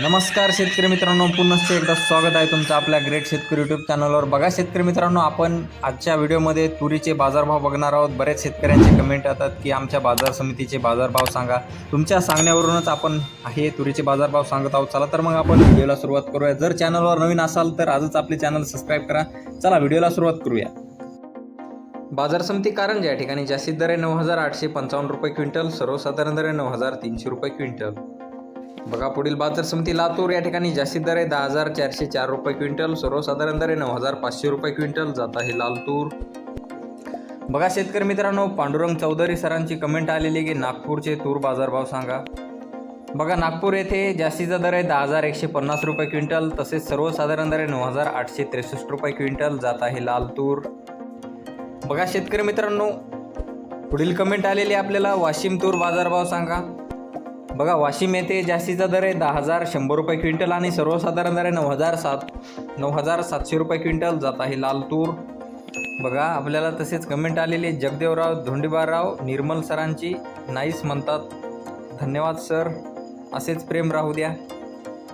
नमस्कार शेतकरी मित्रांनो पुनश्च एकदा स्वागत आहे तुमचं आपल्या ग्रेट शेतकरी यूट्यूब चॅनलवर बघा शेतकरी मित्रांनो आपण आजच्या व्हिडिओमध्ये तुरीचे बाजारभाव बघणार आहोत. बरेच शेतकऱ्यांचे कमेंट येतात की आमच्या बाजार समितीचे बाजारभाव सांगा. तुमच्या सांगण्यावरूनच आपण हे तुरीचे बाजारभाव सांगत आहोत. चला तर मग आपण व्हिडिओला सुरुवात करूया. जर चॅनलवर नवीन असाल तर आजच आपले चॅनल सबस्क्राईब करा. चला व्हिडिओला सुरुवात करूया. बाजार समिती कारंजा या ठिकाणी जास्तीत दर आहे नऊ हजार आठशे पंचावन्न रुपये क्विंटल सर्वसाधारण दर आहे नऊ हजार तीनशे रुपये क्विंटल. बघा पुढील बाजार समिती लातूर या ठिकाणी जास्तीत दर आहे. दहा हजार चारशे चार रुपये क्विंटल. सर्वसाधारण दर आहे नऊ हजार पाचशे रुपये क्विंटल. जात आहे लालतूर. बघा शेतकरी मित्रांनो पांडुरंग चौधरी सरांची कमेंट आलेली की नागपूरचे तूर बाजारभाव सांगा. बघा नागपूर येथे जास्तीचा दर आहे दहा हजार एकशे पन्नास रुपये क्विंटल. तसेच सर्वसाधारण दर आहे नऊ हजार आठशे त्रेसष्ट रुपये क्विंटल. जात आहे लालतूर. बघा शेतकरी मित्रांनो पुढील कमेंट आलेली आपल्याला. वाशिम तूर बाजारभाव सांगा. बघा वाशिम येथे जास्तीचा दर आहे दहा हजार शंभर रुपये क्विंटल आणि सर्वसाधारण दर आहे नऊ हजार सात नऊ हजार सातशे रुपये क्विंटल. जात आहे लाल तूर बघा आपल्याला तसेच कमेंट आलेले जगदेवराव धोंडीबारराव निर्मल सरांची नाईस म्हणतात. धन्यवाद सर. असेच प्रेम राहू द्या.